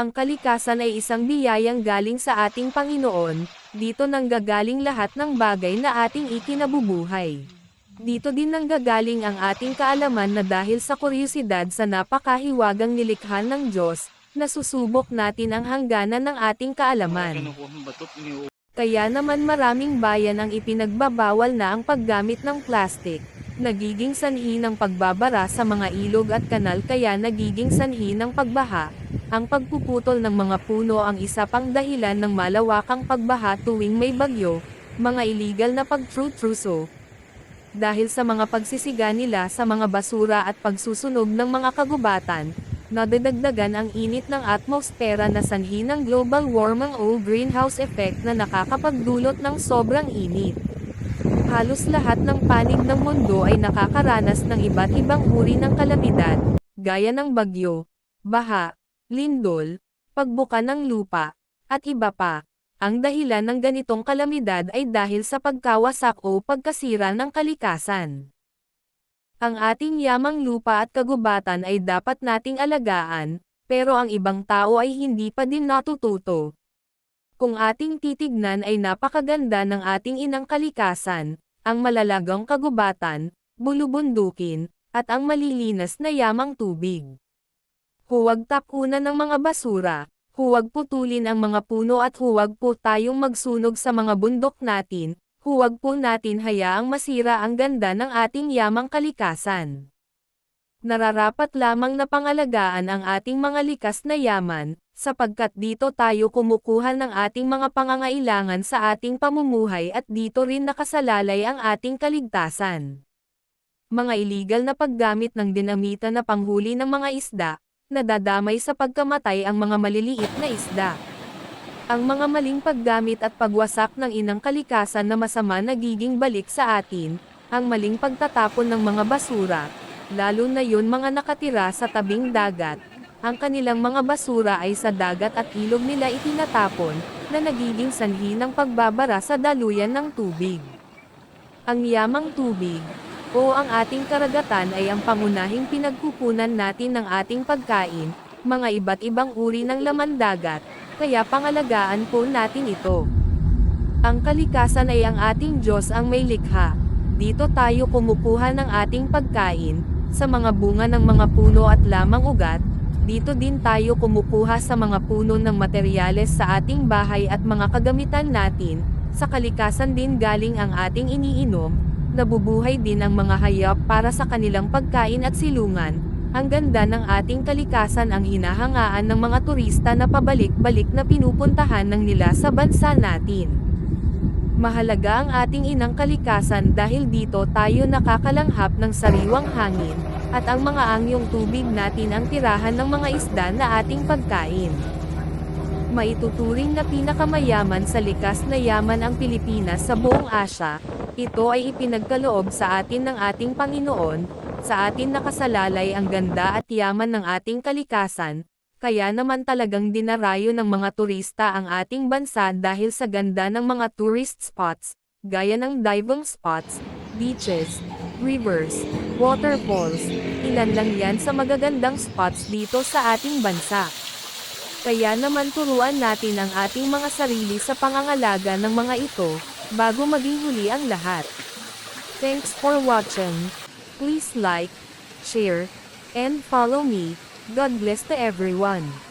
Ang kalikasan ay isang biyayang galing sa ating Panginoon, dito nanggagaling lahat ng bagay na ating ikinabubuhay. Dito din nanggagaling ang ating kaalaman na dahil sa kuryosidad sa napakahiwagang nilikha ng Diyos, nasusubok natin ang hangganan ng ating kaalaman. Kaya naman maraming bayan ang ipinagbabawal na ang paggamit ng plastic. Nagiging sanhi ng pagbabara sa mga ilog at kanal kaya nagiging sanhi ng pagbaha. Ang pagpuputol ng mga puno ang isa pang dahilan ng malawakang pagbaha tuwing may bagyo, mga illegal na pagtrutroso. Dahil sa mga pagsisiga nila sa mga basura at pagsusunog ng mga kagubatan, nadadagdagan ang init ng atmosfera na sanhi ng global warming o greenhouse effect na nakakapagdulot ng sobrang init. Halos lahat ng panig ng mundo ay nakakaranas ng iba't ibang uri ng kalamidad, gaya ng bagyo, baha, lindol, pagbuka ng lupa, at iba pa. Ang dahilan ng ganitong kalamidad ay dahil sa pagkawasak o pagkasira ng kalikasan. Ang ating yamang lupa at kagubatan ay dapat nating alagaan, pero ang ibang tao ay hindi pa din natututo. Kung ating titignan ay napakaganda ng ating inang kalikasan, ang malalagang kagubatan, bulubundukin, at ang malilinas na yamang tubig. Huwag tapunan ng mga basura, huwag putulin ang mga puno at huwag po tayong magsunog sa mga bundok natin, huwag po natin hayaang masira ang ganda ng ating yamang kalikasan. Nararapat lamang na pangalagaan ang ating mga likas na yaman, sapagkat dito tayo kumukuha ng ating mga pangangailangan sa ating pamumuhay at dito rin nakasalalay ang ating kaligtasan. Mga illegal na paggamit ng dinamita na panghuli ng mga isda, nadadamay sa pagkamatay ang mga maliliit na isda. Ang mga maling paggamit at pagwasak ng inang kalikasan na masama nagiging balik sa atin, ang maling pagtatapon ng mga basura, lalo na yun mga nakatira sa tabing dagat, ang kanilang mga basura ay sa dagat at ilog nila itinatapon, na nagiging sanhi ng pagbabara sa daluyan ng tubig. Ang yamang tubig, o ang ating karagatan ay ang pangunahing pinagkukunan natin ng ating pagkain, mga iba't ibang uri ng laman dagat, kaya pangalagaan po natin ito. Ang kalikasan ay ang ating Diyos ang may likha. Dito tayo kumukuha ng ating pagkain, sa mga bunga ng mga puno at lamang ugat, dito din tayo kumukuha sa mga puno ng materyales sa ating bahay at mga kagamitan natin, sa kalikasan din galing ang ating iniinom, nabubuhay din ang mga hayop para sa kanilang pagkain at silungan. Ang ganda ng ating kalikasan ang hinahangaan ng mga turista na pabalik-balik na pinupuntahan ng nila sa bansa natin. Mahalaga ang ating inang kalikasan dahil dito tayo nakakalanghap ng sariwang hangin, at ang mga angyong tubig natin ang tirahan ng mga isda na ating pagkain. Maituturing na pinakamayaman sa likas na yaman ang Pilipinas sa buong Asya, ito ay ipinagkaloob sa atin ng ating Panginoon, sa atin nakasalalay ang ganda at yaman ng ating kalikasan, kaya naman talagang dinarayo ng mga turista ang ating bansa dahil sa ganda ng mga tourist spots, gaya ng diving spots, beaches, rivers, waterfalls, ilan lang yan sa magagandang spots dito sa ating bansa. Kaya naman turuan natin ang ating mga sarili sa pangangalaga ng mga ito, bago maging huli ang lahat. Thanks for watching. Please like, share, and follow me. God bless to everyone.